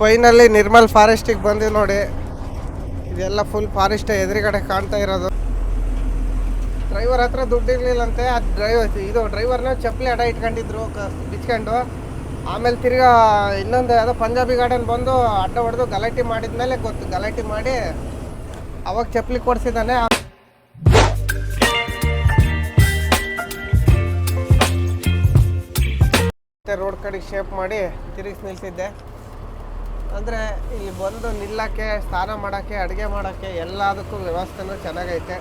Finally Nirmal ಫಾರೆಸ್ಟಿಗೆ ಬಂದಿವಿ ನೋಡಿ. ಇದೆಲ್ಲ ಫುಲ್ ಫಾರೆಸ್ಟ್ ಎದುರುಗಡೆ ಕಾಣ್ತಾ ಇರೋದು. ಡ್ರೈವರ್ ಹತ್ರ ದುಡ್ಡು ಇರ್ಲಿಲ್ಲಂತೆ ಅದು ಡ್ರೈವರ್ ಇದು ಡ್ರೈವರ್ನ ಚಪ್ಪಲಿ ಅಡ ಇಟ್ಕೊಂಡಿದ್ರು ಬಿಚ್ಕೊಂಡು. ಆಮೇಲೆ ತಿರ್ಗಾ ಇನ್ನೊಂದು ಯಾವುದೋ ಪಂಜಾಬಿ ಗಾರ್ಡನ್ ಬಂದು ಅಡ್ಡ ಹೊಡೆದು ಗಲಾಟೆ ಮಾಡಿದ್ಮೇಲೆ ಗೊತ್ತು, ಗಲಾಟೆ ಮಾಡಿ ಅವಾಗ ಚಪ್ಪಲಿ ಕೊಡ್ಸಿದ್ದಾನೆ. ರೋಡ್ ಕಡೆಗೆ ಶೇಪ್ ಮಾಡಿ ತಿರುಗಿಸಿ ನಿಲ್ಸಿದ್ದೆ. ಅಂದರೆ ಇಲ್ಲಿ ಬಂದು ನಿಲ್ಲಕ್ಕೆ, ಸ್ನಾನ ಮಾಡೋಕ್ಕೆ, ಅಡುಗೆ ಮಾಡೋಕ್ಕೆ ಎಲ್ಲದಕ್ಕೂ ವ್ಯವಸ್ಥೆನೂ ಚೆನ್ನಾಗೈತೆ.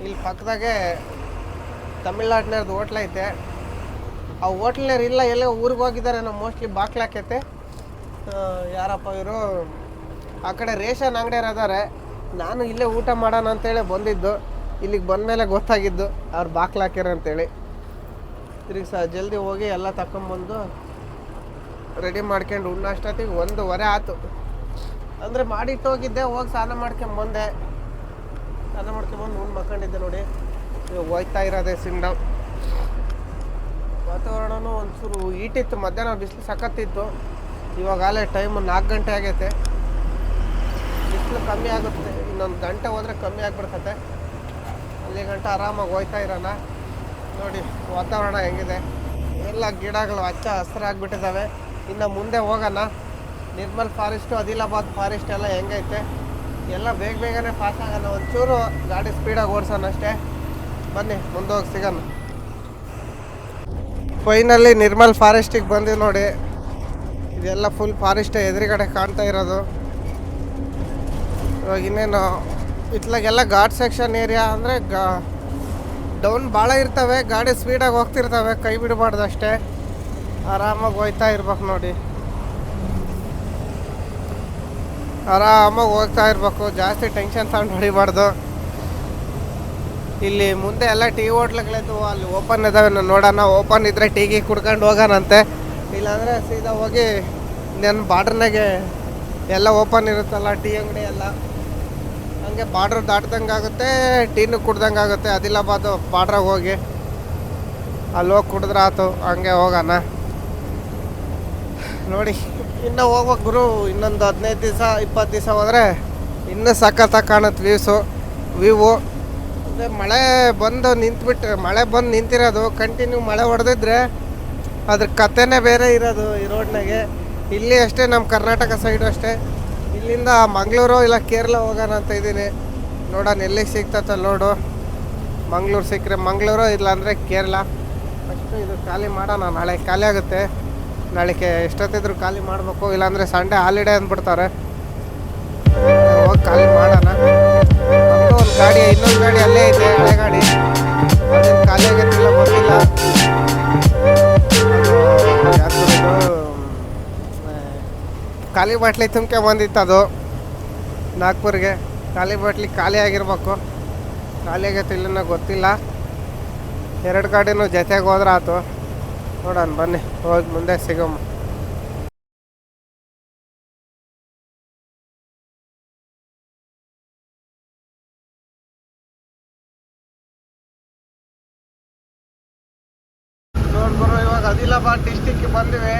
ಇಲ್ಲಿ ಪಕ್ಕದಾಗೆ ತಮಿಳ್ನಾಡಿನವ್ರದ್ದು ಹೋಟ್ಲ್ ಐತೆ. ಆ ಹೋಟ್ಲ್ನವ್ರು ಇಲ್ಲ, ಎಲ್ಲ ಊರಿಗೆ ಹೋಗಿದ್ದಾರೆ ನಾವು ಮೋಸ್ಟ್ಲಿ ಬಾಕ್ಲಾಕೈತೆ ಯಾರಪ್ಪ ಇವರು? ಆ ಕಡೆ ರೇಷನ್ ಅಂಗಡಿಯವ್ರು ಅದಾರೆ. ನಾನು ಇಲ್ಲೇ ಊಟ ಮಾಡೋಣ ಅಂತೇಳಿ ಬಂದಿದ್ದು. ಇಲ್ಲಿಗೆ ಬಂದಮೇಲೆ ಗೊತ್ತಾಗಿದ್ದು, ಅವ್ರು ಬಾಕ್ಲಾಕ್ಯಾರ ಅಂತೇಳಿ. ತಿರುಗಿ ಸ ಜಲ್ದಿ ಹೋಗಿ ಎಲ್ಲ ತಗೊಂಬಂದು ರೆಡಿ ಮಾಡ್ಕೊಂಡು ಉಣ್ಣೋ ಅಷ್ಟೊತ್ತಿಗೆ ಒಂದೂವರೆ ಆಯ್ತು. ಅಂದರೆ ಮಾಡಿಟ್ಟು ಹೋಗಿದ್ದೆ, ಹೋಗಿ ಸ್ನಾನ ಮಾಡ್ಕೊಂಬಂದೆ ಸ್ನಾನ ಮಾಡ್ಕೊಂಬಂದು ಉಂಡು ಮಕ್ಕೊಂಡಿದ್ದೆ ನೋಡಿ. ಇವಾಗ ಹೋಯ್ತಾ ಇರೋದೆ ಸಿಂಡಮ್. ವಾತಾವರಣನೂ ಒಂಚೂರು ಈಟಿತ್ತು ಮಧ್ಯಾಹ್ನ ಬಿಸಿಲು ಸಖತ್ತಿತ್ತು. ಇವಾಗ ಆಲೇ ಟೈಮ್ ನಾಲ್ಕು ಗಂಟೆ ಆಗೈತೆ. ಬಿಸಿಲು ಕಮ್ಮಿ ಆಗುತ್ತೆ, ಇನ್ನೊಂದು ಗಂಟೆ ಹೋದರೆ ಕಮ್ಮಿ ಆಗಿಬಿಡ್ತತೆ. ಅಲ್ಲಿ ಗಂಟೆ ಆರಾಮಾಗಿ ಹೋಯ್ತಾ ಇರೋಣ ನೋಡಿ, ವಾತಾವರಣ ಹೆಂಗಿದೆ. ಎಲ್ಲ ಗಿಡಗಳು ಹಚ್ಚ ಹಸಿರಾಗ್ಬಿಟ್ಟಿದ್ದಾವೆ ಇನ್ನು ಮುಂದೆ ಹೋಗೋಣ. ನಿರ್ಮಲ್ ಫಾರೆಸ್ಟು, ಆದಿಲಾಬಾದ್ ಫಾರೆಸ್ಟ್ ಎಲ್ಲ ಹೆಂಗೈತೆ? ಎಲ್ಲ ಬೇಗ ಬೇಗನೆ ಪಾಸ್ ಆಗೋಣ. ಒಂಚೂರು ಗಾಡಿ ಸ್ಪೀಡಾಗಿ ಓಡಿಸೋಣ ಅಷ್ಟೇ. ಬನ್ನಿ ಮುಂದೆ ಹೋಗಿ ಸಿಗೋಣ. ಫೈನಲ್ಲಿ ನಿರ್ಮಲ್ ಫಾರೆಸ್ಟಿಗೆ ಬಂದಿವಿ ನೋಡಿ. ಇದೆಲ್ಲ ಫುಲ್ ಫಾರೆಸ್ಟೇ ಎದುರುಗಡೆ ಕಾಣ್ತಾ ಇರೋದು. ಇವಾಗ ಇನ್ನೇನು, ಇತ್ಲಾಗೆಲ್ಲ ಘಾಟ್ ಸೆಕ್ಷನ್ ಏರಿಯಾ ಅಂದರೆ ಗಾ ಡೌನ್ ಭಾಳ ಇರ್ತವೆ, ಗಾಡಿ ಸ್ಪೀಡಾಗಿ ಹೋಗ್ತಿರ್ತವೆ, ಕೈ ಬಿಡಬಾರ್ದು ಅಷ್ಟೇ. ಆರಾಮಾಗಿ ಹೋಯ್ತಾ ಇರ್ಬೇಕು ನೋಡಿ. ಆರಾಮಾಗಿ ಹೋಗ್ತಾ ಇರ್ಬೇಕು. ಜಾಸ್ತಿ ಟೆನ್ಷನ್ ತಗೊಂಡು ಹೊಡಿಬಾರ್ದು ಇಲ್ಲಿ ಮುಂದೆ ಎಲ್ಲ ಟೀ ಹೋಟ್ಲುಗಳಿದ್ವು ಅಲ್ಲಿ ಓಪನ್ ಇದಾವೆ. ನಾನು ನೋಡೋಣ, ಓಪನ್ ಇದ್ರೆ ಟೀಗೆ ಕುಡ್ಕೊಂಡು ಹೋಗೋಣಂತೆ. ಇಲ್ಲಾಂದರೆ ಸೀದಾ ಹೋಗಿ ನನ್ನ ಬಾರ್ಡ್ರ್ನಾಗೆ ಎಲ್ಲ ಓಪನ್ ಇರುತ್ತಲ್ಲ, ಟೀ ಅಂಗಡಿ ಎಲ್ಲ. ಹಂಗೆ ಬಾರ್ಡ್ರ್ ದಾಟ್ದಂಗೆ ಆಗುತ್ತೆ, ಟೀನು ಕುಡ್ದಂಗೆ ಆಗುತ್ತೆ. ಆದಿಲಾಬಾದ್ ಬಾರ್ಡ್ರಾಗ ಹೋಗಿ. ಅಲ್ಲಿ ಹೋಗಿ ಕುಡಿದ್ರೆ ಆಯ್ತು ಹಂಗೆ ಹೋಗೋಣ. ನೋಡಿ. ಇನ್ನು ಹೋಗ್ಬೇಕು ಗುರು. ಇನ್ನೊಂದು ಹದಿನೈದು ದಿವಸ ಇಪ್ಪತ್ತು ದಿವಸ ಹೋದರೆ ಇನ್ನೂ ಸಖತ್ತಾಗಿ ಕಾಣುತ್ತೆ ವ್ಯೂಸು ವ್ಯೂವು ಅಂದರೆ ಮಳೆ ಬಂದು ನಿಂತುಬಿಟ್ಟು ಮಳೆ ಬಂದು ನಿಂತಿರೋದು ಕಂಟಿನ್ಯೂ ಮಳೆ ಹೊಡೆದಿದ್ರೆ ಅದ್ರ ಕತೆನೇ ಬೇರೆ ಇರೋದು ಈ ರೋಡ್ನಾಗೆ ಇಲ್ಲಿ ಅಷ್ಟೇ ನಮ್ಮ ಕರ್ನಾಟಕ ಸೈಡು ಅಷ್ಟೇ. ಇಲ್ಲಿಂದ ಮಂಗಳೂರು ಇಲ್ಲ ಕೇರಳ ಹೋಗೋಣ ಅಂತ ಇದ್ದೀನಿ. ನೋಡೋಣ ಎಲ್ಲಿಗೆ ಸಿಗ್ತತ್ತ ಲೋಡು ಮಂಗಳೂರು ಸಿಕ್ಕರೆ ಮಂಗಳೂರು ಇಲ್ಲಾಂದರೆ ಕೇರಳ. ಅಷ್ಟು ಇದು ಖಾಲಿ ಮಾಡೋಣ ನಾಳೆ. ಖಾಲಿ ಆಗುತ್ತೆ. ನಾಳೆಗೆ ಎಷ್ಟೊತ್ತಿದ್ರು ಖಾಲಿ ಮಾಡಬೇಕು, ಇಲ್ಲಾಂದರೆ ಸಂಡೇ ಹಾಲಿಡೇ ಅಂದ್ಬಿಡ್ತಾರೆ. ಹೋಗಿ ಖಾಲಿ ಮಾಡೋಣ. ಒಂದು ಗಾಡಿ, ಇನ್ನೊಂದು ಗಾಡಿ ಅಲ್ಲೇ ಇದೆ, ಹಳೆ ಗಾಡಿ. ಅದೇನು ಖಾಲಿ ಆಗಿರ್ತಿಲ್ಲ ಗೊತ್ತಿಲ್ಲ ಖಾಲಿ ಬಾಟ್ಲಿ ತುಂಬ್ಕೆ ಬಂದಿತ್ತು ಅದು. ನಾಗ್ಪುರ್ಗೆ. ಖಾಲಿ ಬಾಟ್ಲಿ ಖಾಲಿ ಆಗಿರ್ಬೇಕು. ಖಾಲಿ ಆಗೈತಿಲ್ಲ ಗೊತ್ತಿಲ್ಲ. ಎರಡು ಗಾಡಿನೂ ಜೊತೆಗೆ ಹೋದ್ರೆ ಆತು. ನೋಡೋಣ, ಬನ್ನಿ. ಹೋಗಿ ಮುಂದೆ ಸಿಗಮ್ಮ ಇವಾಗ ಬಂದಿವೆ.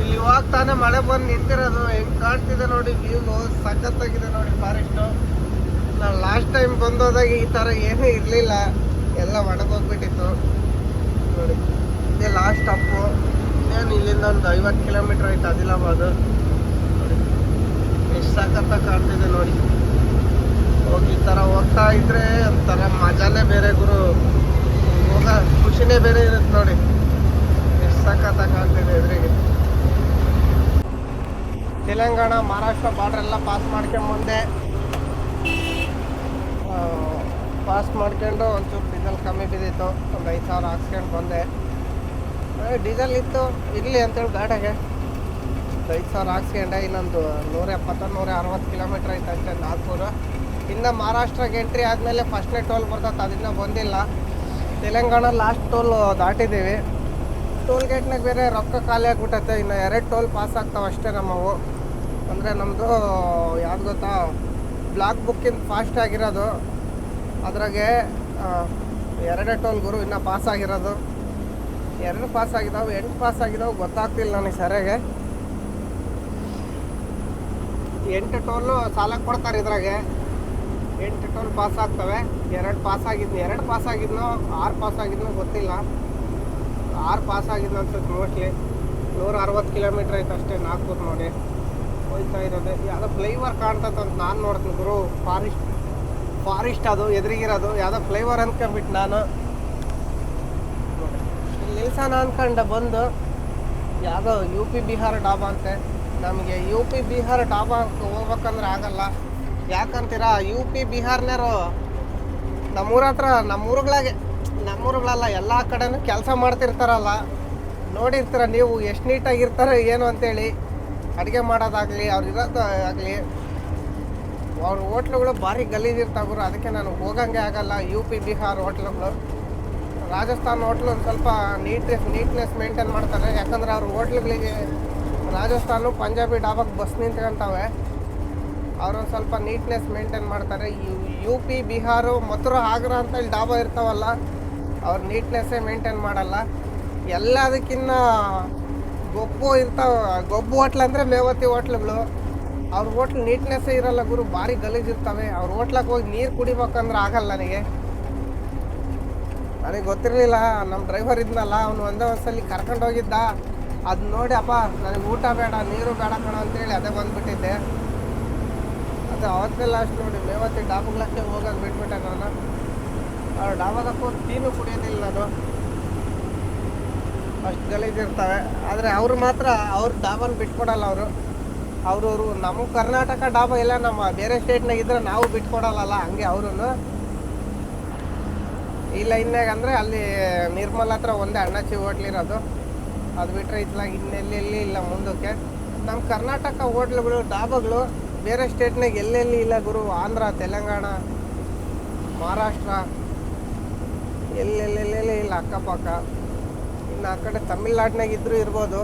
ಇಲ್ಲಿ ಇವಾಗ ತಾನೇ ಮಳೆ ಬಂದು ನಿಂತಿರೋದು. ಹೆಂಗ್ ಕಾಣ್ತಿದೆ ನೋಡಿ ವ್ಯೂ ಸಖತ್ತಾಗಿದೆ ನೋಡಿ ಫಾರೆಸ್ಟ್ ನಾನು ಲಾಸ್ಟ್ ಟೈಮ್ ಬಂದೋದಾಗ ಈ ತರ ಏನೂ ಇರಲಿಲ್ಲ. ಎಲ್ಲ ಒಣಗೋಗ್ಬಿಟ್ಟಿತ್ತು. ನೋಡಿ. ಇದೇ ಲಾಸ್ಟ್ ಸ್ಟಾಪು ಏನು ಇಲ್ಲಿಂದ ಒಂದು ಐವತ್ತು ಕಿಲೋಮೀಟ್ರ್ ಐತೆ ಆದಿಲಾಬಾದ್. ಎಷ್ಟು ಸಾಕಂತ ಕಾಣ್ತಿದೆ ನೋಡಿ. ಹೋಗಿ ಈ ಥರ ಹೋಗ್ತಾ ಇದ್ರೆ ಒಂಥರ ಮಜಾನೇ ಬೇರೆ ಗುರು. ಹೋಗ, ಖುಷಿನೇ ಬೇರೆ ಇರುತ್ತೆ ನೋಡಿ. ಎಷ್ಟು ಸಾಕಂತ ಕಾಣ್ತಿದೆ ಎದುರಿಗೆ. ತೆಲಂಗಾಣ, ಮಹಾರಾಷ್ಟ್ರ ಬಾರ್ಡ್ರ್ ಎಲ್ಲ ಪಾಸ್ ಮಾಡ್ಕೊಂಡು ಮುಂದೆ ಪಾಸ್ ಮಾಡ್ಕೊಂಡು ಒಂಚೂರು ಡೀಸೆಲ್ ಕಮ್ಮಿ ಬಿದ್ದಿತ್ತು. ಒಂದು ಐದು ಸಾವಿರ ಹಾಕ್ಸ್ಕೊಂಡು ಬಂದೆ. ಡೀಸೆಲ್ ಇತ್ತು. ಇರಲಿ ಅಂತೇಳಿ ಗಾಡಿಗೆ. ಐದು ಸಾವಿರ ಹಾಕ್ಸ್ಕೊಂಡೆ. ಇನ್ನೊಂದು ನೂರ ಎಪ್ಪತ್ತ ನೂರ ಅರವತ್ತು ಕಿಲೋಮೀಟ್ರ್ ಐತೆ ಅಷ್ಟೇ ನಾಗ್ಪುರ. ಇನ್ನು ಮಹಾರಾಷ್ಟ್ರಗೆ ಎಂಟ್ರಿ ಆದಮೇಲೆ ಫಸ್ಟ್ನೇ ಟೋಲ್ ಬರ್ತದೆ ಅದನ್ನ ಬಂದಿಲ್ಲ. ತೆಲಂಗಾಣ ಲಾಸ್ಟ್ ಟೋಲ್ ದಾಟಿದ್ದೀವಿ. ಟೋಲ್ ಗೇಟ್ನಾಗ ಬೇರೆ ರೊಕ್ಕ ಖಾಲಿ ಆಗಿಬಿಟ್ಟೈತೆ. ಇನ್ನು ಎರಡು ಟೋಲ್ ಪಾಸ್ ಆಗ್ತಾವೆ ಅಷ್ಟೇ ನಮ್ಮವು. ಅಂದರೆ ನಮ್ಮದು ಯಾವ್ದು ಗೊತ್ತಾ? ಬ್ಲಾಕ್ ಬುಕ್ಕಿಂದ ಫಾಸ್ಟ್ ಆಗಿರೋದು. ಅದ್ರಾಗೆ ಎರಡೇ ಟೋಲ್ ಗುರು ಇನ್ನೂ ಪಾಸ್ ಆಗಿರೋದು. ಎರಡು ಪಾಸ್ ಆಗಿದಾವೆ, ಎಂಟು ಪಾಸ್ ಆಗಿದಾವೆ, ಗೊತ್ತಾಗ್ತಿಲ್ಲ ನನಗೆ ಸರಿಯಾಗಿ ಎಂಟು ಟೋಲು ಸಾಲ ಕೊಡ್ತಾರೆ ಇದ್ರಾಗೆ. ಎಂಟು ಟೋಲ್ ಪಾಸ್ ಆಗ್ತವೆ. ಎರಡು ಪಾಸ್ ಆಗಿದ್ನು, ಎರಡು ಪಾಸ್ ಆಗಿದ್ನೋ, ಆರು ಪಾಸ್ ಆಗಿದ್ನೋ ಗೊತ್ತಿಲ್ಲ. ಆರು ಪಾಸ್ ಆಗಿದ್ನ ಅನ್ಸುತ್ತೆ ಮೋಸ್ಟ್ಲಿ ನೂರ ಅರವತ್ತು ಕಿಲೋಮೀಟ್ರ್ ಐತೆ ಅಷ್ಟೇ ನಾಗ್ಪುರ್ ನೋಡಿ. ಹೋಯ್ತಾ ಇರೋದು. ಯಾವುದೋ ಫ್ಲೈವರ್ ಅಂತ ನಾನು ನೋಡ್ತೀನಿ ಗುರು. ಫಾರೆಸ್ಟ್ ಫಾರೆಸ್ಟ್ ಅದು, ಎದುರಿಗಿರೋದು. ಯಾವುದೋ ಫ್ಲೈವರ್ ಅಂದ್ಕೊಂಬಿಟ್ಟು ನಾನು. ನಿಲ್ಸೋಣ ಅನ್ಕೊಂಡೆ ಬಂದು, ಯಾವುದೋ ಯು ಪಿ ಬಿಹಾರ ಡಾಬಾ ಅಂತೆ. ನಮಗೆ ಯು ಪಿ ಬಿಹಾರ ಡಾಬಾ ಹೋಗ್ಬೇಕಂದ್ರೆ ಆಗಲ್ಲ. ಯಾಕಂತೀರಾ ಯು ಪಿ ಬಿಹಾರ್ನೇರು ನಮ್ಮೂರ ಹತ್ರ, ನಮ್ಮೂರುಗಳಾಗೆ, ನಮ್ಮೂರುಗಳಲ್ಲ, ಎಲ್ಲ ಕಡೆನೂ ಕೆಲಸ ಮಾಡ್ತಿರ್ತಾರಲ್ಲ. ನೋಡಿರ್ತೀರ ನೀವು ಎಷ್ಟು ನೀಟಾಗಿರ್ತಾರೆ ಏನು ಅಂತೇಳಿ. ಅಡುಗೆ ಮಾಡೋದಾಗಲಿ, ಅವ್ರು ಇರೋದು ಆಗಲಿ ಅವ್ರ ಹೋಟ್ಲುಗಳು ಭಾರಿ ಗಲೀಜಿರ್ತಾವ್ರು ಅದಕ್ಕೆ ನಾನು ಹೋಗಂಗೆ ಆಗಲ್ಲ. ಯು ಪಿ ಬಿಹಾರ್ ಹೋಟ್ಲುಗಳು. ರಾಜಸ್ಥಾನ್ ಹೋಟ್ಲು ಒಂದು ಸ್ವಲ್ಪ ನೀಟ್ನೆಸ್ ನೀಟ್ನೆಸ್ ಮೇಂಟೈನ್ ಮಾಡ್ತಾರೆ. ಯಾಕಂದ್ರೆ ಅವ್ರ ಹೋಟ್ಲುಗಳಿಗೆ ರಾಜಸ್ಥಾನು ಪಂಜಾಬಿ ಡಾಬಾಗೆ ಬಸ್ ನಿಂತ್ಕೊಂತವೆ. ಅವ್ರೊಂದು ಸ್ವಲ್ಪ ನೀಟ್ನೆಸ್ ಮೇಂಟೈನ್ ಮಾಡ್ತಾರೆ. ಯು ಪಿ, ಬಿಹಾರು, ಮಥುರಾ, ಆಗ್ರಾ ಅಂತ ಹೇಳಿ ಡಾಬಾ ಇರ್ತಾವಲ್ಲ, ಅವ್ರ ನೀಟ್ನೆಸ್ಸೇ ಮೇಂಟೈನ್ ಮಾಡಲ್ಲ. ಎಲ್ಲದಕ್ಕಿನ್ನ ಗೊಬ್ಬು ಇರ್ತಾವ ಗೊಬ್ಬು ಹೋಟ್ಲ್ ಅಂದರೆ ಮೇವತಿ ಹೋಟ್ಲುಗಳು. ಅವ್ರ ಹೋಟ್ಲ್ ನೀಟ್ನೆಸ್ಸೇ ಇರಲ್ಲ ಗುರು, ಭಾರಿ ಗಲೀಜಿರ್ತವೆ ಅವ್ರ ಹೋಟ್ಲಕ್ಕೆ ಹೋಗಿ ನೀರು ಕುಡಿಬೇಕಂದ್ರೆ ಆಗಲ್ಲ ನನಗೆ. ನನಗೆ ಗೊತ್ತಿರಲಿಲ್ಲ ನಮ್ಮ ಡ್ರೈವರ್ ಇದ್ನಲ್ಲ, ಅವನು ಒಂದೇ ಒಂದ್ಸಲಿ ಕರ್ಕೊಂಡು ಹೋಗಿದ್ದ. ಅದು ನೋಡಿ ಅಪ್ಪ, ನನಗೆ ಊಟ ಬೇಡ, ನೀರು ಬೇಡ ಕಣ ಅಂತೇಳಿ ಅದೇ ಬಂದುಬಿಟ್ಟಿದ್ದೆ. ಅದು ಅವತ್ತೆಲ್ಲ ಅಷ್ಟು ನೋಡಿ, ಮೇವತ್ತಿ ಡಾಬುಗಳಕ್ಕೆ ಹೋಗೋಕೆ ಬಿಟ್ಬಿಟ್ಟೆ ನಾನು. ಆ ಡಾಬಾದಕ್ಕೆ ಹೋಗಿ ಕುಡಿಯೋದಿಲ್ಲ ನಾನು ಅಷ್ಟು ಗಲೀಜಿರ್ತವೆ. ಆದರೆ ಅವರು ಮಾತ್ರ, ಅವ್ರ ಡಾಬಾನ ಬಿಟ್ಕೊಡಲ್ಲ ಅವರು. ಅವರು ನಮ್ಮ ಕರ್ನಾಟಕ ಡಾಬಾ ಇಲ್ಲ, ನಮ್ಮ ಬೇರೆ ಸ್ಟೇಟ್ನಾಗ ಇದ್ರೆ ನಾವು ಬಿಟ್ಕೊಡಲ್ಲಲ್ಲ, ಹಂಗೆ ಅವರು ಈ ಲೈನ್ನಾಗ ಅಂದರೆ ಅಲ್ಲಿ ನಿರ್ಮಲ್ ಹತ್ರ ಒಂದೇ ಹೋಟ್ಲ್ ಇರೋದು. ಅದು ಬಿಟ್ಟರೆ ಇತ್ಲಾಗ ಇನ್ನೆಲ್ಲೆಲ್ಲಿ ಇಲ್ಲ ಮುಂದಕ್ಕೆ. ನಮ್ಮ ಕರ್ನಾಟಕ ಹೋಟ್ಲುಗಳು, ಡಾಬಾಗಳು ಬೇರೆ ಸ್ಟೇಟ್ನಾಗ ಎಲ್ಲೆಲ್ಲಿ ಇಲ್ಲ ಗುರು? ಆಂಧ್ರ, ತೆಲಂಗಾಣ, ಮಹಾರಾಷ್ಟ್ರ. ಎಲ್ಲೆಲ್ಲೆಲ್ಲೆಲ್ಲಿ ಇಲ್ಲ ಅಕ್ಕಪಕ್ಕ. ಇನ್ನು ಆ ಕಡೆ ತಮಿಳ್ನಾಡಿನಾಗ ಇದ್ದರೂ ಇರ್ಬೋದು.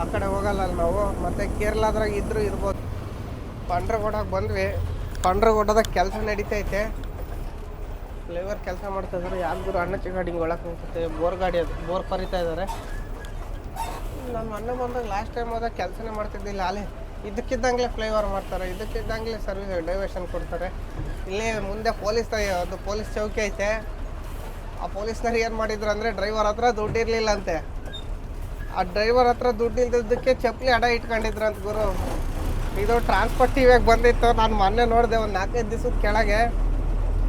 ಆ ಕಡೆ ಹೋಗಲ್ಲ ನಾವು. ಮತ್ತು ಕೇರಳದ್ರಾಗ ಇದ್ದರೂ ಇರ್ಬೋದು. ಪಂಡ್ರಗೋಡಕ್ಕೆ ಬಂದ್ವಿ. ಪಂಡ್ರಗೋಡದಾಗ ಕೆಲಸ ನಡೀತೈತೆ. ಫ್ಲೇವರ್ ಕೆಲಸ ಮಾಡ್ತಾ ಇದ್ದಾರೆ. ಯಾರಿಗೂ ಅಣ್ಣ ಗಾಡಿ ಹಿಂಗೆ ಒಳಗೆ ನಿಂತೈತೆ ಬೋರ್ ಗಾಡಿ ಅದು. ಬೋರ್ ಕರಿತಾ ಇದ್ದಾರೆ. ನಮ್ಮ ಅಣ್ಣ ಬಂದಾಗ ಲಾಸ್ಟ್ ಟೈಮ್ ಹೋದಾಗ ಕೆಲಸನೇ ಮಾಡ್ತಿದ್ದಿಲ್ಲ. ಅಲ್ಲೇ ಇದಕ್ಕಿದ್ದಂಗೆ ಫ್ಲೇವರ್ ಮಾಡ್ತಾರೆ. ಇದಕ್ಕಿದ್ದಂಗೆ ಸರ್ವಿಸ್ ಡೈವರ್ಷನ್ ಕೊಡ್ತಾರೆ. ಇಲ್ಲೇ ಮುಂದೆ ಪೊಲೀಸ್ ಅದು ಪೊಲೀಸ್ ಚೌಕಿ ಐತೆ. ಆ ಪೊಲೀಸ್ನವ್ರು ಏನು ಮಾಡಿದ್ರು ಅಂದರೆ ಡ್ರೈವರ್ ಹತ್ರ ದುಡ್ಡು ಇರಲಿಲ್ಲ ಅಂತೆ ಆ ಡ್ರೈವರ್ ಹತ್ರ ದುಡ್ಡು ಇಲ್ದಿದ್ದಕ್ಕೆ ಚಪ್ಪಲಿ ಅಡ ಇಟ್ಕೊಂಡಿದ್ರು ಅಂತ ಗುರು. ಇದು ಟ್ರಾನ್ಸ್ಪೋರ್ಟ್ ಇವಾಗ ಬಂದಿತ್ತು. ನಾನು ಮೊನ್ನೆ ನೋಡಿದೆ ಒಂದು ನಾಲ್ಕೈದು ದಿವಸದ ಕೆಳಗೆ.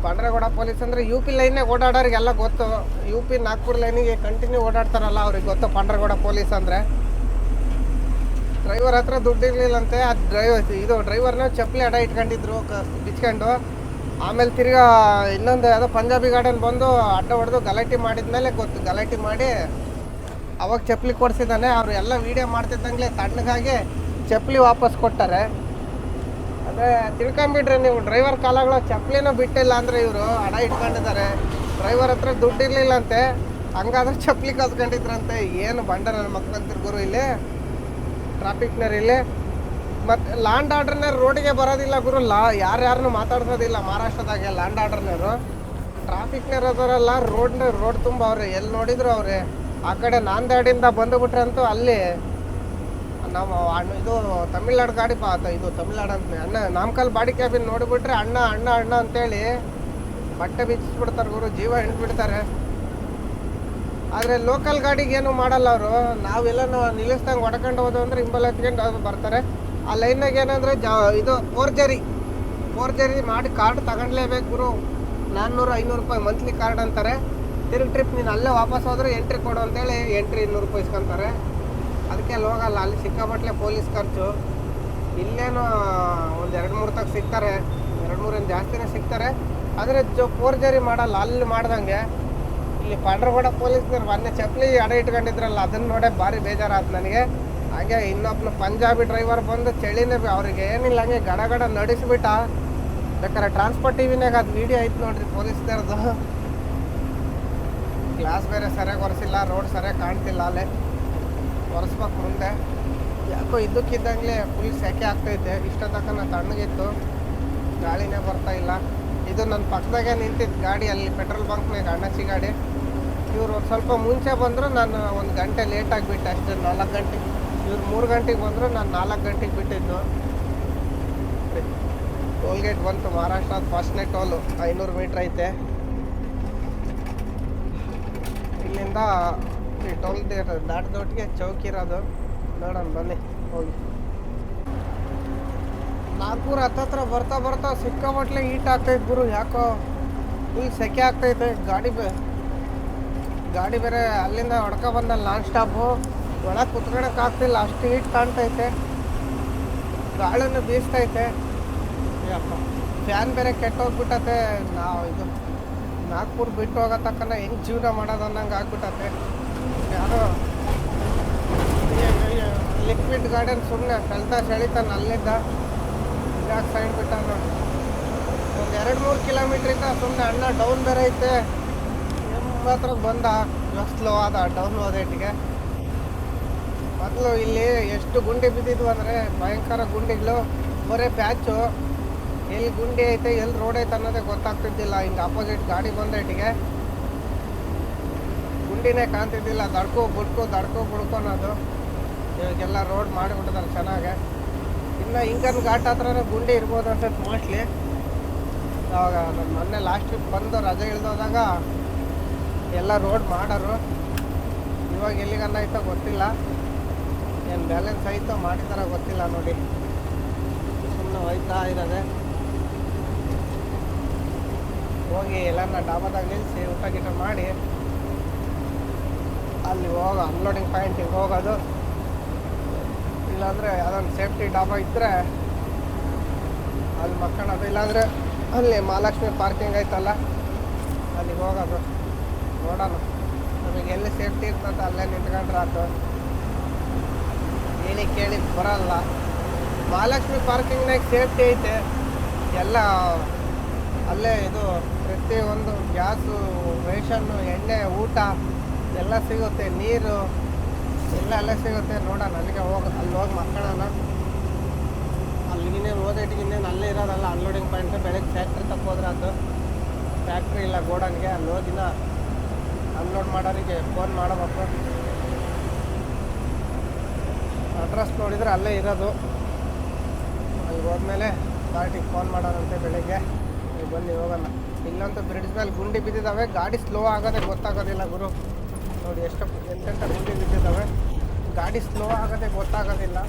ಬಂಡ್ರಗೌಡ ಪೊಲೀಸ್ ಅಂದರೆ ಯು ಪಿ ಲೈನಾಗ ಓಡಾಡೋರಿಗೆಲ್ಲ ಗೊತ್ತು. ಯು ಪಿ ನಾಗ್ಪುರ್ ಲೈನಿಗೆ ಕಂಟಿನ್ಯೂ ಓಡಾಡ್ತಾರಲ್ಲ, ಅವ್ರಿಗೆ ಗೊತ್ತು ಪಾಂಡ್ರಗೌಡ ಪೊಲೀಸ್ ಅಂದರೆ. ಡ್ರೈವರ್ ಹತ್ರ ದುಡ್ಡು ಇರಲಿಲ್ಲಂತೆ, ಆ ಡ್ರೈವರ್ ಇದು ಡ್ರೈವರ್ನ ಚಪ್ಪಲಿ ಅಡ ಇಟ್ಕೊಂಡಿದ್ರು ಬಿಚ್ಕೊಂಡು. ಆಮೇಲೆ ತಿರ್ಗಾ ಇನ್ನೊಂದು ಯಾವುದೋ ಪಂಜಾಬಿ ಗಾರ್ಡನ್ ಬಂದು ಅಡ್ಡ ಹೊಡೆದು ಗಲಾಟೆ ಮಾಡಿದ್ಮೇಲೆ ಗೊತ್ತು, ಗಲಾಟೆ ಮಾಡಿ ಅವಾಗ ಚಪ್ಪಲಿ ಕೊಡಿಸಿದ್ದಾನೆ. ಅವರು ಎಲ್ಲ ವೀಡಿಯೋ ಮಾಡ್ತಿದ್ದಂಗೆ ತಣ್ಣಗಾಗಿ ಚಪ್ಪಲಿ ವಾಪಸ್ ಕೊಟ್ಟಾರೆ. ಅದೇ ತಿಳ್ಕೊಂಬಿಟ್ರೆ ನೀವು ಡ್ರೈವರ್ ಕಾಲಗಳ ಚಪ್ಪಲಿನೂ ಬಿಟ್ಟಿಲ್ಲ ಅಂದ್ರೆ ಇವರು ಹಣ ಇಟ್ಕೊಂಡಿದ್ದಾರೆ. ಡ್ರೈವರ್ ಹತ್ರ ದುಡ್ಡು ಇರ್ಲಿಲ್ಲಂತೆ, ಹಂಗಾದ್ರೆ ಚಪ್ಪಲಿ ಕಸ್ಕೊಂಡಿದ್ರಂತೆ. ಏನು ಬಂಡ ನನ್ನ ಮಕ್ಕಳಂತಿರ್ ಗುರು ಇಲ್ಲಿ ಟ್ರಾಫಿಕ್ನರ್ ಇಲ್ಲಿ. ಮತ್ತು ಲ್ಯಾಂಡ್ ಆರ್ಡರ್ನರ್ ರೋಡಿಗೆ ಬರೋದಿಲ್ಲ ಗುರು, ಲಾ ಯಾರ್ಯಾರನ್ನು ಮಾತಾಡ್ಸೋದಿಲ್ಲ ಮಹಾರಾಷ್ಟ್ರದಾಗೆ ಲ್ಯಾಂಡ್ ಆರ್ಡರ್ನರು ಟ್ರಾಫಿಕ್ನರ್ ಅದರಲ್ಲ ರೋಡ್ ರೋಡ್ ತುಂಬ ಅವ್ರೆ. ಎಲ್ಲಿ ನೋಡಿದ್ರು ಅವ್ರೆ. ಆ ಕಡೆ ನಾಂದೇಡಿಂದ ಬಂದುಬಿಟ್ರೆ ಅಂತೂ ಅಲ್ಲಿ ನಮ್ಮ ಅಣ್ಣ, ಇದು ತಮಿಳ್ನಾಡು ಗಾಡಿ ಪಾ ಇದು ತಮಿಳ್ನಾಡು ಅಂತ ಅಣ್ಣ, ನಾಮಕಲ್ ಬಾಡಿ ಕ್ಯಾಬಿನ್ ನೋಡಿಬಿಟ್ರೆ ಅಣ್ಣ ಅಣ್ಣ ಅಣ್ಣ ಅಂತೇಳಿ ಬಟ್ಟೆ ಬಿಚ್ಚಿಸ್ಬಿಡ್ತಾರೆ ಗುರು, ಜೀವ ಬಿಡ್ತಾರೆ ಆದರೆ ಲೋಕಲ್ ಗಾಡಿಗೆ ಏನು ಮಾಡಲ್ಲ ಅವರು. ನಾವೆಲ್ಲ ನಿಲ್ಲಿಸ್ದಂಗೆ ಹೊಡ್ಕೊಂಡು ಹೋದ ಅಂದ್ರೆ ಹಿಂಬಲ್ ಹತ್ಕೊಂಡು ಅದು ಬರ್ತಾರೆ. ಆ ಲೈನಾಗ ಏನಂದರೆ ಜಾ, ಇದು ಫೋರ್ಜರಿ. ಫೋರ್ಜರಿ ಮಾಡಿ ಕಾರ್ಡ್ ತಗೊಂಡ್ಲೇಬೇಕು ಗುರು. ನಾನ್ನೂರು, ಐನೂರು ರೂಪಾಯಿ ಮಂತ್ಲಿ ಕಾರ್ಡ್ ಅಂತಾರೆ. ತಿರುಗಿ ಟ್ರಿಪ್ ನೀನು ಅಲ್ಲೇ ವಾಪಸ್ ಹೋದ್ರೆ ಎಂಟ್ರಿ ಕೊಡು ಅಂತೇಳಿ ಎಂಟ್ರಿ ಇನ್ನೂರು ರೂಪಾಯಿ ಇಸ್ಕೊಂತಾರೆ. ಅದಕ್ಕೆ ಅಲ್ಲಿ ಹೋಗಲ್ಲ. ಅಲ್ಲಿ ಸಿಕ್ಕಾಪಟ್ಲೆ ಪೊಲೀಸ್ ಖರ್ಚು. ಇಲ್ಲೇನೋ ಒಂದು ಎರಡು ಮೂರು ತಕ್ಕ ಸಿಗ್ತಾರೆ. ಎರಡು ಮೂರೇನು ಜಾಸ್ತಿನೇ ಸಿಗ್ತಾರೆ. ಆದರೆ ಜೊ ಫೋರ್ಜರಿ ಮಾಡಲ್ಲ. ಅಲ್ಲಿ ಮಾಡ್ದಂಗೆ. ಇಲ್ಲಿ ಪಾಂಡ್ರಗೋಡ ಪೊಲೀಸ್ನವ್ರು ಮೊನ್ನೆ ಚಪ್ಪಲಿ ಅಡ ಇಟ್ಕೊಂಡಿದ್ರಲ್ಲ ಅದನ್ನ ನೋಡೇ ಭಾರಿ ಬೇಜಾರಾಯ್ತು ನನಗೆ. ಹಾಗೆ ಇನ್ನೊಬ್ಬನ ಪಂಜಾಬಿ ಡ್ರೈವರ್ ಬಂದು ಚಳಿನೇ ಅವ್ರಿಗೆ ಏನಿಲ್ಲ, ಹಂಗೆ ಗಡ ಗಡ ನಡೆಸ್ಬಿಟ್ಟ. ಬೇಕಾದ್ರೆ ಟ್ರಾನ್ಸ್ಪೋರ್ಟ್ ಟಿವಿನಾಗ ಅದು ವೀಡಿಯೋ ಐತೆ ನೋಡ್ರಿ ಪೊಲೀಸ್ನವ್ರದ್ದು ಗ್ಲಾಸ್ ಬೇರೆ ಸರಿಯಾಗಿ ಒರೆಸಿಲ್ಲ, ರೋಡ್ ಸರಿಯಾಗಿ ಕಾಣ್ತಿಲ್ಲ ಅಲ್ಲೇ. ಒರೆಸ್ಬೇಕು ಮುಂದೆ. ಯಾಕೋ ಇದ್ದಕ್ಕಿದ್ದಂಗೆ ಫುಲ್ ಸೆಕೆ ಆಗ್ತೈತೆ. ಇಷ್ಟ ತನಕ ತಣ್ಣಗಿತ್ತು. ಗಾಳಿನೇ ಬರ್ತಾ ಇಲ್ಲ. ಇದು ನನ್ನ ಪಕ್ಕದಾಗೆ ನಿಂತಿದ್ದು ಗಾಡಿ, ಅಲ್ಲಿ ಪೆಟ್ರೋಲ್ ಬಂಕ್ನಾಗ ಅಣ್ಣಚ್ಚಿ ಗಾಡಿ. ಇವರು ಒಂದು ಸ್ವಲ್ಪ ಮುಂಚೆ ಬಂದರು ನಾನು ಒಂದು ಗಂಟೆ ಲೇಟಾಗಿ ಬಿಟ್ಟೆ ಅಷ್ಟೇ, ನಾಲ್ಕು ಗಂಟೆಗೆ ಇವ್ರು ಮೂರು ಗಂಟೆಗೆ ಬಂದರೂ, ನಾನು ನಾಲ್ಕು ಗಂಟೆಗೆ ಬಿಟ್ಟಿದ್ದು. ಟೋಲ್ಗೇಟ್ ಟೋಲ್ ಗೇಟ್ ಬಂತು ಮಹಾರಾಷ್ಟ್ರದ ಫಸ್ಟ್ನೇ ಟೋಲು, ಐನೂರು ಮೀಟ್ರ್ ಐತೆ. ಇಲ್ಲಿಂದ ಈ ಟೋಲ್ ದಾಟದೊಟ್ಟಿಗೆ ಚೌಕಿ ಇರೋದು ನೋಡೋಣ, ಬನ್ನಿ, ಹೋಗಿ. ನಾಗ್ಪುರ್ ಹತ್ತತ್ರ ಬರ್ತಾ ಬರ್ತಾ ಸಿಕ್ಕಾಮಟ್ಲೆ ಹೀಟ್ ಆಗ್ತೈತೆ ಗುರು, ಯಾಕೋ? ಫುಲ್ ಸೆಕೆ ಆಗ್ತೈತೆ ಗಾಡಿ ಬೇ, ಗಾಡಿ ಬೇರೆ ಅಲ್ಲಿಂದ ಹೊಡ್ಕೊ ಬಂದ ನಾನ್ ಸ್ಟಾಪು ಒಳಗೆ ಕುತ್ಕೊಳಕ್ ಆಗ್ತಿಲ್ಲ, ಅಷ್ಟು ಹೀಟ್ ಕಾಣ್ತೈತೆ ಗಾಳಿನೂ ಬೀಸ್ತೈತೆ ಯಪ್ಪ ಫ್ಯಾನ್ ಬೇರೆ ಕೆಟ್ಟೋಗ್ಬಿಟ್ಟತೆ ನಾವು ಇದು ನಾಗ್ಪುರ್ ಬಿಟ್ಟು ಹೋಗೋ ತಕ್ಕನ ಹೆಂಗೆ ಜೀವನ ಮಾಡೋದು ಅನ್ನಂಗೆ ಆಗ್ಬಿಟ್ಟತೆ ಲಿಕ್ವಿಡ್ ಗಾರ್ಡನ್ ಸುಮ್ಮನೆ ಸೆಳ್ತಾ ಸೆಳಿತಾನೆ ಅಲ್ಲಿದ್ದ ಯಾಕೆ ಸೈಡ್ ಬಿಟ್ಟ ಒಂದು ಎರಡು ಮೂರು ಕಿಲೋಮೀಟ್ರಿಂದ ಸುಮ್ಮನೆ ಅಣ್ಣ ಡೌನ್ ಬೇರೆ ಐತೆ. ನಿಮ್ಮ ಹತ್ರ ಬಂದ. ಸ್ಲೋ ಆದ ಡೌನ್ ಹೋದೇಟಿಗೆ ಮೊದಲು ಇಲ್ಲಿ ಎಷ್ಟು ಗುಂಡಿ ಬಿದ್ದಿದ್ವು ಅಂದರೆ ಭಯಂಕರ ಗುಂಡಿಗಳು. ಬರೀ ಪ್ಯಾಚು ಎಲ್ಲಿ ಗುಂಡಿ ಐತೆ, ಎಲ್ಲಿ ರೋಡ್ ಐತೆ ಅನ್ನೋದೇ ಗೊತ್ತಾಗ್ತಿದ್ದಿಲ್ಲ. ಹಿಂಗೆ ಅಪೋಸಿಟ್ ಗಾಡಿ ಬಂದೇಟಿಗೆ ಗುಂಡಿನೇ ಕಾಣ್ತಿದ್ದಿಲ್ಲ. ದಡ್ಕೋ, ಬುಡ್ಕೋ ದಡ್ಕೋ, ಬುಡ್ಕೋ ಅನ್ನೋದು. ಇವಾಗೆಲ್ಲ ರೋಡ್ ಮಾಡಿಬಿಟ್ಟಿದ್ದಾರೆ ಚೆನ್ನಾಗೆ. ಇನ್ನು ಇಂಕನ್ ಘಾಟ್ ಹತ್ರನೇ ಗುಂಡಿ ಇರ್ಬೋದು ಅಂತ ಮೋಸ್ಟ್ಲಿ ಅವಾಗ ನಮ್ಮ ಮೊನ್ನೆ ಲಾಸ್ಟ್ ಟ್ರಿಪ್ ಬಂದು ರಜೆ ಇಳ್ದೋದಾಗ ಎಲ್ಲ ರೋಡ್ ಮಾಡೋರು. ಇವಾಗ ಎಲ್ಲಿಗನ್ನ ಐತೋ ಗೊತ್ತಿಲ್ಲ. ಏನು ಬ್ಯಾಲೆನ್ಸ್ ಐತೋ ಮಾಡಿದಾರ ಗೊತ್ತಿಲ್ಲ ನೋಡಿ. ಸುಮ್ಮನೆ ಹೋಯ್ತಾ ಇರೋದೆ. ಹೋಗಿ ಎಲ್ಲನ್ನ ಡಾಬಾದಾಗ ನಿಲ್ಲಿಸಿ ಊಟ ಗೀಟ ಮಾಡಿ. ಅಲ್ಲಿ ಹೋಗೋ ಅನ್ಲೋಡಿಂಗ್ ಪಾಯಿಂಟಿಗೆ ಹೋಗೋದು. ಇಲ್ಲಾಂದರೆ ಯಾವ್ದೊಂದು ಸೇಫ್ಟಿ ಡಾಬಾ ಇದ್ದರೆ ಅಲ್ಲಿ ಮಕ್ಕಳದು. ಇಲ್ಲಾಂದರೆ ಅಲ್ಲಿ ಮಹಾಲಕ್ಷ್ಮಿ ಪಾರ್ಕಿಂಗ್ ಐತಲ್ಲ ಅಲ್ಲಿಗೆ ಹೋಗೋದು. ನೋಡೋಣ. ನಮಗೆ ಎಲ್ಲಿ ಸೇಫ್ಟಿ ಇರ್ತದೆ ಅಲ್ಲೇ ನಿಂತ್ಕೊಂಡ್ರೆ ಅದು. ಏನೇ ಕೇಳಿ ಬರಲ್ಲ. ಮಹಾಲಕ್ಷ್ಮಿ ಪಾರ್ಕಿಂಗ್ನಾಗ ಸೇಫ್ಟಿ ಐತೆ. ಎಲ್ಲ ಅಲ್ಲೇ ಇದು ಪ್ರತಿಯೊಂದು ಗ್ಯಾಸು, ರೇಷನ್ನು, ಎಣ್ಣೆ, ಊಟ ಎಲ್ಲ ಸಿಗುತ್ತೆ, ನೀರು, ಎಲ್ಲ ಅಲ್ಲೇ ಸಿಗುತ್ತೆ ನೋಡೋಣ, ಅಲ್ಲಿಗೆ ಹೋಗಿ, ಅಲ್ಲಿ ಹೋಗಿ ಮಕ್ಕಳನ್ನ. ಅಲ್ಲಿಗಿನ್ನೇನು ಓದೈಟಿಗೆ ಇನ್ನೇನು ಅಲ್ಲೇ ಇರೋದಲ್ಲ ಅನ್ಲೋಡಿಂಗ್ ಪಾಯಿಂಟ್ ಬೆಳಗ್ಗೆ ಫ್ಯಾಕ್ಟ್ರಿ ತಪ್ಪೋದ್ರೆ ಅದು. ಫ್ಯಾಕ್ಟ್ರಿ ಇಲ್ಲ ಗೋಡನ್ಗೆ, ಅಲ್ಲಿ ಹೋಗಿನ ಅನ್ಲೋಡ್ ಮಾಡೋರಿಗೆ ಫೋನ್ ಮಾಡಬೇಕು. ಅಡ್ರೆಸ್ ನೋಡಿದರೆ ಅಲ್ಲೇ ಇರೋದು. ಅಲ್ಲಿ ಹೋದ್ಮೇಲೆ ಪಾರ್ಟಿಗೆ ಫೋನ್ ಮಾಡೋಣಂತೆ ಬೆಳಗ್ಗೆ. ಬನ್ನಿ ಹೋಗೋಣ. ಇಲ್ಲಂತೂ ಬ್ರಿಡ್ಜ್ ಮೇಲೆ ಗುಂಡಿ ಬಿದ್ದಿದ್ದಾವೆ ಗಾಡಿ ಸ್ಲೋ ಆಗೋದೇ ಗೊತ್ತಾಗೋದಿಲ್ಲ ಗುರು. ನೋಡಿ ಎಷ್ಟು ಎಂತೆಂಥ ಗುಂಡಿ ಬಿದ್ದಿದ್ದಾವೆ ಗಾಡಿ ಸ್ಲೋ ಆಗೋದೇ ಗೊತ್ತಾಗೋದಿಲ್ಲ.